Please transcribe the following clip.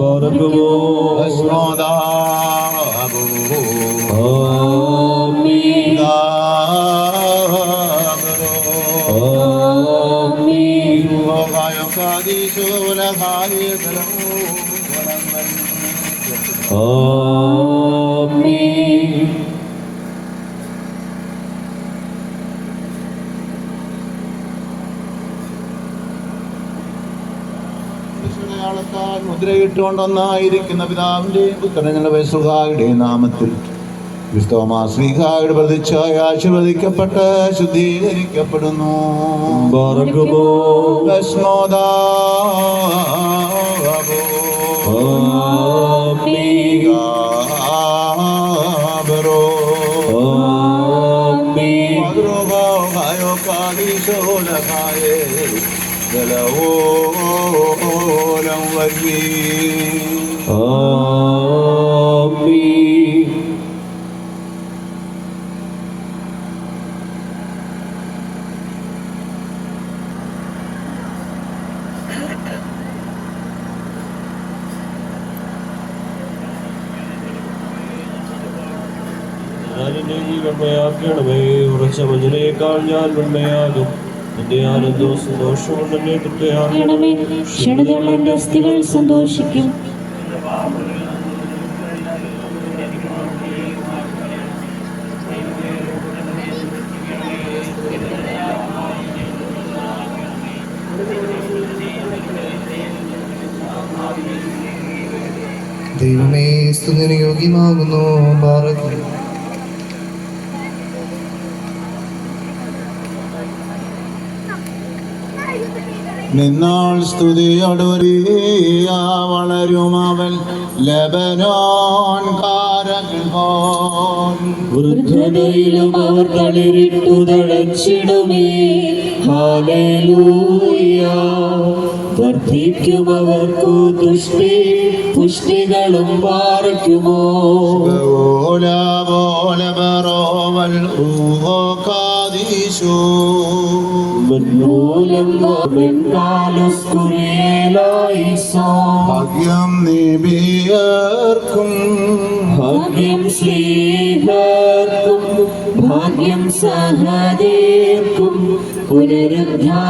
गर्भो सदाभो ॐ ॐ അടയാളത്താൽ മുദ്രയിട്ടുകൊണ്ടൊന്നായിരിക്കുന്ന പിതാവിന്റെയും പുത്രങ്ങളുടെ വയസ്സുകാരുടെ നാമത്തിൽ ക്രിസ്തോമാ ശ്രീകായുടെ പ്രതിച്ഛായ ആശീർവദിക്കപ്പെട്ട് ശുദ്ധീകരിക്കപ്പെടുന്നു. പറക്കുമോ ഭസ്മോദാബോ ആമീൻ. ദാബരോ വല്ലീ ആമീൻ ഞാൻ എന്റെ ജീവന്മയാക്കണമേ ഉറച്ച മഞ്ഞിനേക്കാൾ ഞാൻ വെണ്മയാകും ക്ഷണതയുള്ള എന്റെ അസ്ഥികൾ സന്തോഷിക്കും. ദൈവമേ സ്തുതിന് യോഗ്യമാകുന്നു ഭാരതി നിന്നാൾ സ്തുതിയൊടുരിയ വളരും അവൻ ലബനോൻ വൃദ്ധതയിലും അവർ കളിരിട്ടു തഴച്ചിടുമേ. ഹാലേലൂയ വർദ്ധിക്കും അവർക്കു പുഷ്ടികളും പാറയ്ക്കുമോ ഓല ബറോവൽ വെൺകാലസ്കുറിയേലായിസോ ഭാഗ്യം നിബിയർക്കും ഭാഗ്യം ശ്രീഹർക്കും ഭാഗ്യം സഹദേർക്കും പുനരുദ്ധാ